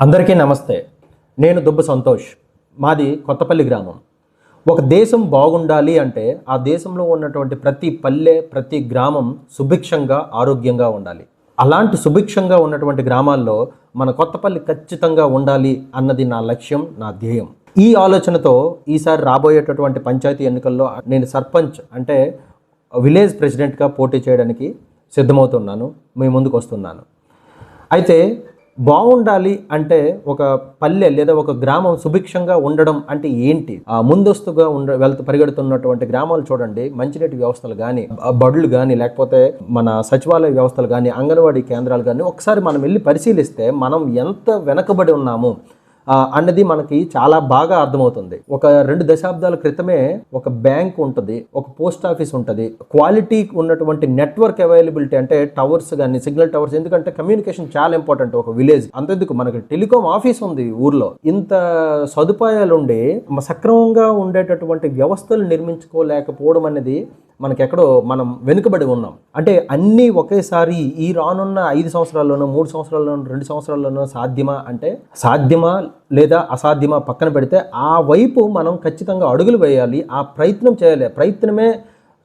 అందరికీ నమస్తే. నేను దుబ్బ సంతోష్. మాది కొత్తపల్లి గ్రామం. ఒక దేశం బాగుండాలి అంటే ఆ దేశంలో ఉన్నటువంటి ప్రతి పల్లె ప్రతి గ్రామం సుభిక్షంగా ఆరోగ్యంగా ఉండాలి. అలాంటి సుభిక్షంగా ఉన్నటువంటి గ్రామాల్లో మన కొత్తపల్లి ఖచ్చితంగా ఉండాలి అన్నది నా లక్ష్యం నా ధ్యేయం. ఈ ఆలోచనతో ఈసారి రాబోయేటటువంటి పంచాయతీ ఎన్నికల్లో నేను సర్పంచ్ అంటే విలేజ్ ప్రెసిడెంట్గా పోటీ చేయడానికి సిద్ధమవుతున్నాను. మీ ముందుకు వస్తున్నాను. అయితే బాగుండాలి అంటే ఒక పల్లె లేదా ఒక గ్రామం సుభిక్షంగా ఉండడం అంటే ఏంటి? ఆ ముందస్తుగా ఉండ వెళ్తూ పరిగెడుతున్నటువంటి గ్రామాలు చూడండి. మంచినీటి వ్యవస్థలు కానీ బడులు కానీ లేకపోతే మన సచివాలయ వ్యవస్థలు కానీ అంగన్వాడీ కేంద్రాలు కానీ ఒకసారి మనం వెళ్ళి పరిశీలిస్తే మనం ఎంత వెనకబడి ఉన్నాము? అన్నది మనకి చాలా బాగా అర్థమవుతుంది. ఒక రెండు దశాబ్దాల క్రితమే ఒక బ్యాంక్ ఉంటుంది ఒక పోస్ట్ ఆఫీస్ ఉంటుంది. క్వాలిటీ ఉన్నటువంటి నెట్వర్క్ అవైలబిలిటీ అంటే టవర్స్ కానీ సిగ్నల్ టవర్స్ ఎందుకంటే కమ్యూనికేషన్ చాలా ఇంపార్టెంట్ ఒక విలేజ్. అంతెందుకు మనకి టెలికాం ఆఫీస్ ఉంది ఊర్లో. ఇంత సదుపాయాలు ఉండి సక్రమంగా ఉండేటటువంటి వ్యవస్థలు నిర్మించుకోలేకపోవడం అనేది మనకెక్కడో మనం వెనుకబడి ఉన్నాం. అంటే అన్నీ ఒకేసారి ఈ రానున్న ఐదు సంవత్సరాల్లోనో మూడు సంవత్సరాల్లోనో రెండు సంవత్సరాల్లోనో సాధ్యమా అంటే సాధ్యమా లేదా అసాధ్యమా పక్కన పెడితే ఆ వైపు మనం ఖచ్చితంగా అడుగులు వేయాలి ఆ ప్రయత్నం చేయాలి. ప్రయత్నమే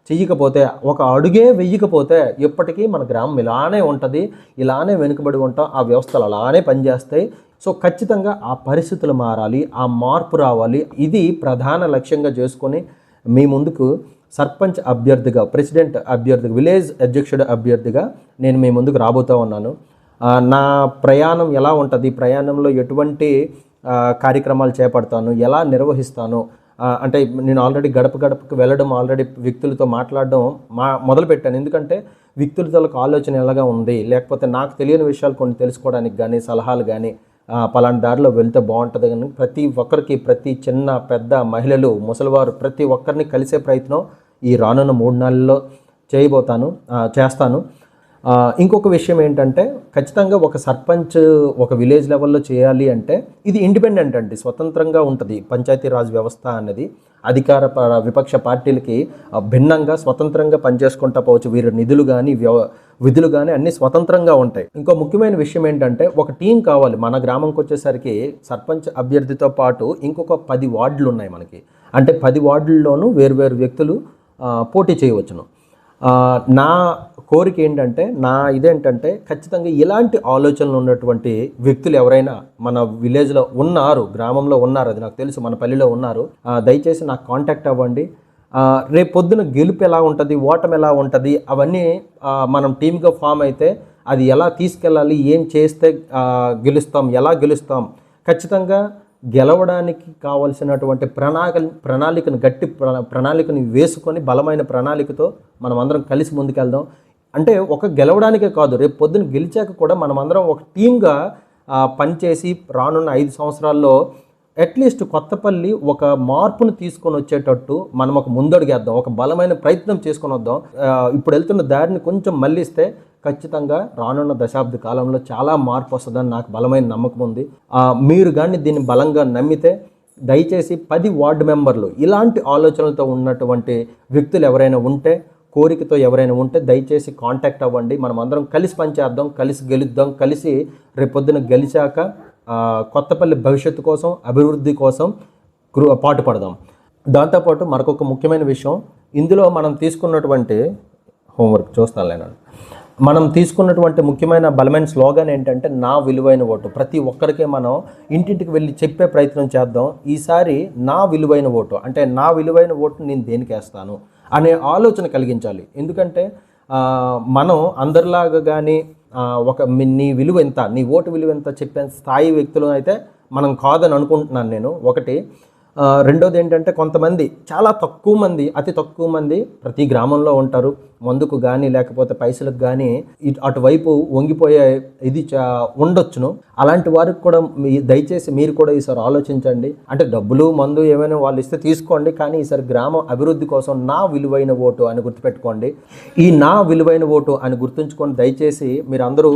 చెయ్యకపోతే ఒక అడుగే వెయ్యకపోతే ఎప్పటికీ మన గ్రామం ఇలానే ఉంటుంది ఇలానే వెనుకబడి ఉంటాం ఆ వ్యవస్థలు అలానే పనిచేస్తాయి. సో ఖచ్చితంగా ఆ పరిస్థితులు మారాలి ఆ మార్పు రావాలి. ఇది ప్రధాన లక్ష్యంగా చేసుకొని మీ ముందుకు సర్పంచ్ అభ్యర్థిగా ప్రెసిడెంట్ అభ్యర్థిగా విలేజ్ అధ్యక్షుడు అభ్యర్థిగా నేను మీ ముందుకు రాబోతూ ఉన్నాను. నా ప్రయాణం ఎలా ఉంటుంది? ప్రయాణంలో ఎటువంటి కార్యక్రమాలు చేపడతాను? ఎలా నిర్వహిస్తాను? అంటే నేను ఆల్రెడీ గడప గడపకు వెళ్ళడం ఆల్రెడీ వ్యక్తులతో మాట్లాడడం మా మొదలుపెట్టాను. ఎందుకంటే వ్యక్తులతో ఆలోచన ఎలాగా ఉంది? లేకపోతే నాకు తెలియని విషయాలు కొన్ని తెలుసుకోవడానికి కానీ సలహాలు కానీ పలాంటి పలానా దారిలో వెళ్తే బాగుంటుంది కానీ ప్రతి ఒక్కరికి ప్రతి చిన్న పెద్ద మహిళలు ముసలివారు ప్రతి ఒక్కరిని కలిసే ప్రయత్నం ఈ రానున్న మూడు నెలల్లో చేయబోతాను చేస్తాను. ఇంకొక విషయం ఏంటంటే ఖచ్చితంగా ఒక సర్పంచ్ ఒక విలేజ్ లెవెల్లో చేయాలి అంటే ఇది ఇండిపెండెంట్ అండి స్వతంత్రంగా ఉంటుంది. పంచాయతీరాజ్ వ్యవస్థ అనేది అధికార ప- విపక్ష పార్టీలకి భిన్నంగా స్వతంత్రంగా పనిచేసుకుంటా పోవచ్చు. వీరి నిధులు కానీ వ్యవ విధులు కానీ అన్నీ స్వతంత్రంగా ఉంటాయి. ఇంకో ముఖ్యమైన విషయం ఏంటంటే ఒక టీం కావాలి. మన గ్రామంకి వచ్చేసరికి సర్పంచ్ అభ్యర్థితో పాటు ఇంకొక పది వార్డులు ఉన్నాయి మనకి. అంటే పది వార్డుల్లోనూ వేరు వ్యక్తులు పోటీ చేయవచ్చును. నా కోరిక ఏంటంటే నా ఇదేంటంటే ఖచ్చితంగా ఇలాంటి ఆలోచనలు ఉన్నటువంటి వ్యక్తులు ఎవరైనా మన విలేజ్లో ఉన్నారు గ్రామంలో ఉన్నారు అది నాకు తెలుసు మన పల్లెలో ఉన్నారు దయచేసి నాకు కాంటాక్ట్ అవ్వండి. రేపు పొద్దున గెలుపు ఎలా ఉంటుంది ఓటమి ఎలా ఉంటుంది అవన్నీ మనం టీమ్గా ఫామ్ అయితే అది ఎలా తీసుకెళ్ళాలి ఏం చేస్తే గెలుస్తాం ఎలా గెలుస్తాం ఖచ్చితంగా గెలవడానికి కావలసినటువంటి ప్రణాళిక ప్రణాళికను గట్టి ప్ర- ప్రణాళికని వేసుకొని బలమైన ప్రణాళికతో మనం అందరం కలిసి ముందుకెళ్దాం. అంటే ఒక గెలవడానికే కాదు రేపు పొద్దున గెలిచాక కూడా మనం అందరం ఒక టీమ్గా పనిచేసి రానున్న ఐదు సంవత్సరాల్లో అట్లీస్ట్ కొత్తపల్లి ఒక మార్పును తీసుకొని వచ్చేటట్టు మనం ఒక ముందడుగేద్దాం ఒక బలమైన ప్రయత్నం చేసుకొని వద్దాం. ఇప్పుడు వెళ్తున్న దారిని కొంచెం మళ్ళిస్తే ఖచ్చితంగా రానున్న దశాబ్ద కాలంలో చాలా మార్పు వస్తుందని నాకు బలమైన నమ్మకం ఉంది. మీరు కానీ దీన్ని బలంగా నమ్మితే దయచేసి పది వార్డు మెంబర్లు ఇలాంటి ఆలోచనలతో ఉన్నటువంటి వ్యక్తులు ఎవరైనా ఉంటే కోరికతో ఎవరైనా ఉంటే దయచేసి కాంటాక్ట్ అవ్వండి. మనం అందరం కలిసి పనిచేద్దాం కలిసి గెలుద్దాం కలిసి రేపొద్దున గెలిచాక కొత్తపల్లి భవిష్యత్తు కోసం అభివృద్ధి కోసం కృ- పాటుపడదాం. దాంతోపాటు మరొక ముఖ్యమైన విషయం ఇందులో మనం తీసుకున్నటువంటి హోంవర్క్ చూస్తాను నేను మనం తీసుకున్నటువంటి ముఖ్యమైన బలమైన స్లోగన్ ఏంటంటే నా విలువైన ఓటు. ప్రతి ఒక్కరికే మనం ఇంటింటికి వెళ్ళి చెప్పే ప్రయత్నం చేద్దాం. ఈసారి నా విలువైన ఓటు అంటే నా విలువైన ఓటు నేను దేనికి వేస్తాను అనే ఆలోచన కలిగించాలి. ఎందుకంటే మనం అందరిలాగా కానీ ఒక నీ విలువ ఎంత నీ ఓటు విలువ ఎంత చెప్పే స్థాయి వ్యక్తులు అయితే మనం కాదని అనుకుంటున్నాను నేను. ఒకటి రెండోది ఏంటంటే కొంతమంది చాలా తక్కువ మంది అతి తక్కువ మంది ప్రతి గ్రామంలో ఉంటారు. మందుకు కానీ లేకపోతే పైసలకు కానీ ఇటు అటువైపు వంగిపోయే ఇది చా ఉండొచ్చును. అలాంటి వారికి కూడా మీ దయచేసి మీరు కూడా ఈసారి ఆలోచించండి. అంటే డబ్బులు మందు ఏమైనా వాళ్ళు ఇస్తే తీసుకోండి కానీ ఈసారి గ్రామం అభివృద్ధి కోసం నా విలువైన ఓటు అని గుర్తుపెట్టుకోండి. ఈ నా విలువైన ఓటు అని గుర్తుంచుకొని దయచేసి మీరందరూ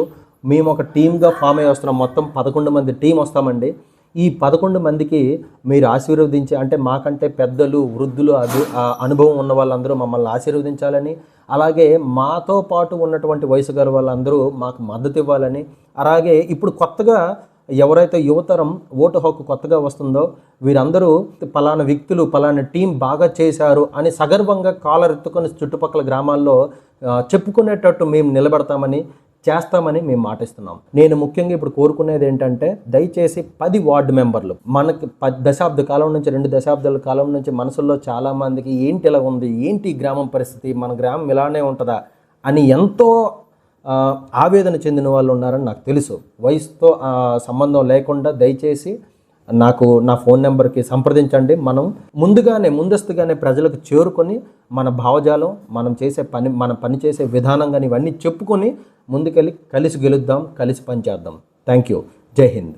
మేము ఒక టీమ్గా ఫామ్ అయ్యి వస్తున్నాం. మొత్తం పదకొండు మంది టీం వస్తామండి. ఈ పదకొండు మందికి మీరు ఆశీర్వదించి అంటే మాకంటే పెద్దలు వృద్ధులు అది అనుభవం ఉన్న వాళ్ళందరూ మమ్మల్ని ఆశీర్వదించాలని అలాగే మాతో పాటు ఉన్నటువంటి వయసు గారు వాళ్ళందరూ మాకు మద్దతు ఇవ్వాలని అలాగే ఇప్పుడు కొత్తగా ఎవరైతే యువతరం ఓటు హక్కు కొత్తగా వస్తుందో వీరందరూ పలానా వ్యక్తులు పలానా టీం బాగా చేశారు అని సగర్వంగా కాలర్ ఎత్తుకొని చుట్టుపక్కల గ్రామాల్లో చెప్పుకునేటట్టు మేము నిలబడతామని చేస్తామని మేము మాటిస్తున్నాం. నేను ముఖ్యంగా ఇప్పుడు కోరుకునేది ఏంటంటే దయచేసి పది వార్డు మెంబర్లు. మనకి పది దశాబ్ద కాలం నుంచి రెండు దశాబ్దాల కాలం నుంచి మనసుల్లో చాలా మందికి ఏంటి ఇలా ఉంది? ఏంటి గ్రామం పరిస్థితి? మన గ్రామం ఇలానే ఉంటుందా? అని ఎంతో ఆవేదన చెందిన వాళ్ళు ఉన్నారని నాకు తెలుసు. వయసుతో సంబంధం లేకుండా దయచేసి నాకు నా ఫోన్ నెంబర్కి సంప్రదించండి. మనం ముందుగానే ముందస్తుగానే ప్రజలకు చేరుకొని మన భావజాలం మనం చేసే పని మనం పని చేసే విధానం కానీ ఇవన్నీ చెప్పుకొని ముందుకెళ్ళి కలిసి గెలుద్దాం కలిసి పనిచేద్దాం. థ్యాంక్ యూ జై హింద్.